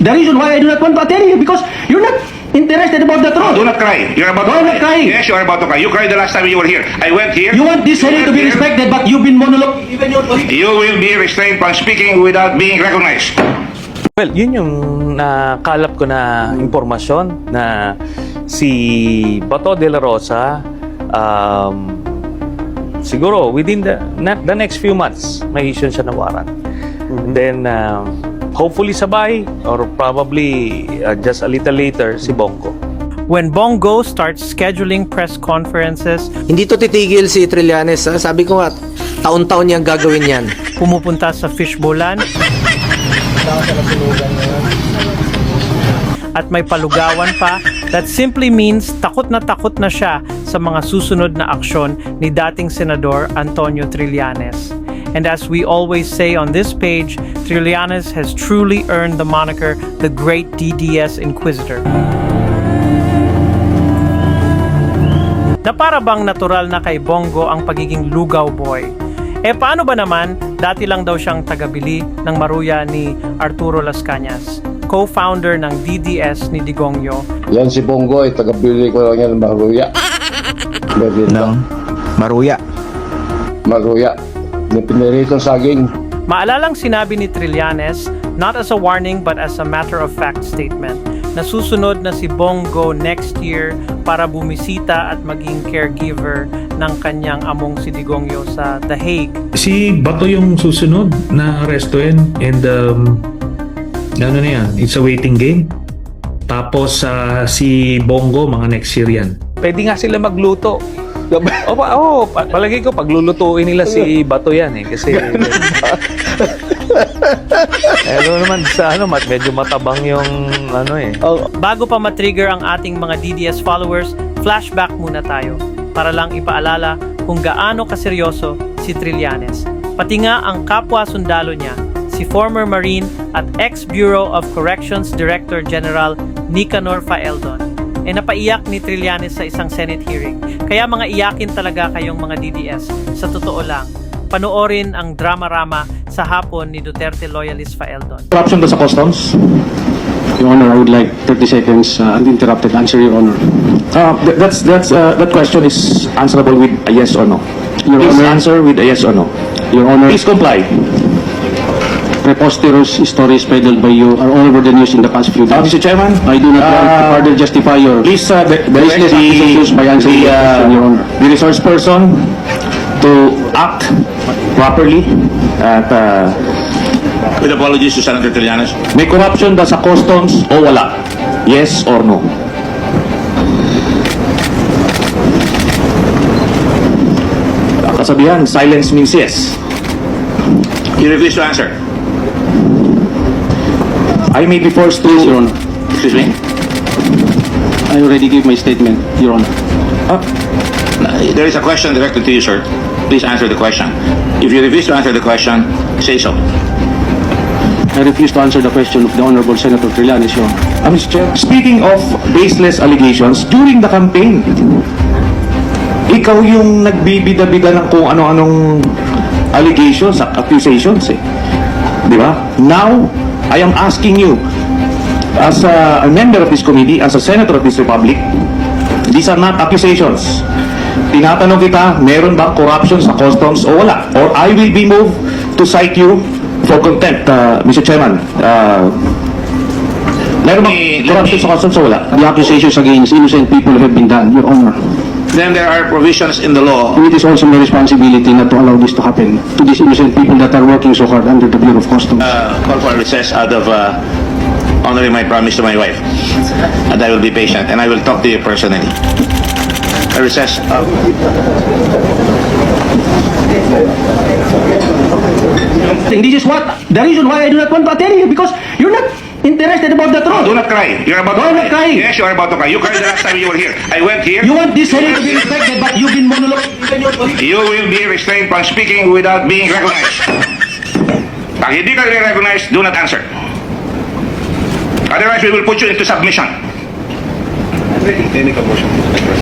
the reason why I do not want to attend you because you're not interested about the Do truth. not cry. You're about to I'm not crying. Yes, you are about to cry. You cried the last time you were here. I went here. You want this Senate to be here. respected, but you've been monologue. Even your. You will be restrained from speaking without being recognized. Well, yun yung nakalap ko na impormasyon na si Bato de la Rosa um, siguro within the, na- the next few months may issue siya ng warrant. And then um, hopefully sabay or probably uh, just a little later si Bongo. When Bongo starts scheduling press conferences, Hindi to titigil si Trillanes. ha? Sabi ko nga, taon-taon niyang gagawin yan. pumupunta sa fishbowlan, at may palugawan pa, that simply means takot na takot na siya sa mga susunod na aksyon ni dating Senador Antonio Trillanes. And as we always say on this page, Trillanes has truly earned the moniker the Great DDS Inquisitor. na para bang natural na kay Bongo ang pagiging lugaw boy. Eh paano ba naman, dati lang daw siyang tagabili ng maruya ni Arturo Las Cañas, co-founder ng DDS ni Digongyo. Yan si Bongo ay tagabili ko lang yan ng maruya. Bebenta. ng Maruya. Maruya. Yung piniritong saging. Maalalang sinabi ni Trillanes, not as a warning but as a matter of fact statement, na susunod na si Bongo next year para bumisita at maging caregiver ng kanyang among si Digongyo sa The Hague. Si Bato yung susunod na arestuin and um, ano na yan, it's a waiting game. Tapos ah, si Bongo mga next year yan. Pwede nga sila magluto. O pa, oh, pa- palagi ko paglulutuin nila si Bato yan eh kasi eh, ano naman sa ano mat medyo matabang yung ano eh. Bago pa matrigger ang ating mga DDS followers, flashback muna tayo para lang ipaalala kung gaano kaseryoso si Trillanes. Pati nga ang kapwa sundalo niya, si former Marine at ex-Bureau of Corrections Director General Nicanor Faeldon, ay napaiyak ni Trillanes sa isang Senate hearing. Kaya mga iyakin talaga kayong mga DDS. Sa totoo lang, panoorin ang drama-rama sa hapon ni Duterte loyalist Faeldon. Corruption doon sa customs? Your Honor, I would like 30 seconds uh, uninterrupted answer, Your Honor. Uh, th- that's, that's, uh, that question is answerable with a yes or no. Your Please Honor, answer with a yes or no. Your Honor, please comply. Preposterous stories peddled by you are all over the news in the past few days. Uh, Mr. Chairman, I do not want to uh, further justify your Please, uh, the, the, baseless accusations by answering the, question, Your uh, Honor. the resource person to act properly at uh, with apologies to Senator Trillanes. May corruption ba sa customs o wala? Yes or no? Kasabihan, silence means yes. You refuse to answer. I may be forced to... Please, Your Honor. Excuse me? I already gave my statement, Your Honor. Uh, There is a question directed to you, sir. Please answer the question. If you refuse to answer the question, say so. I refuse to answer the question of the Honorable Senator Trillanes, Your Honor. Uh, Mr. Chair, speaking of baseless allegations, during the campaign, ikaw yung nagbibida-bida ng kung ano-anong allegations, accusations eh. Di ba? Now, I am asking you, as a, a member of this committee, as a senator of this republic, these are not accusations. Tinatanong kita, meron ba corruption sa customs o wala? Or I will be moved to cite you for contempt, uh, Mr. Chairman. Uh, meron ba corruption sa customs o wala? The accusations against innocent people have been done, Your Honor. Then there are provisions in the law It is also my responsibility not to allow this to happen to these innocent people that are working so hard under the Bureau of Customs. uh, call for a recess out of uh, honoring my promise to my wife. And I will be patient and I will talk to you personally. A recess. Uh, This is what the reason why I do not want to attend you because you're not interested about the do truth. not cry. You're about to I'm not crying. Yes, you are about to cry. You cried the last time you were here. I went here. You want this Senate to be respected, but you've been colleagues. You will be restrained from speaking without being recognized. Pag hindi ka recognized, do not answer. Otherwise, we will put you into submission.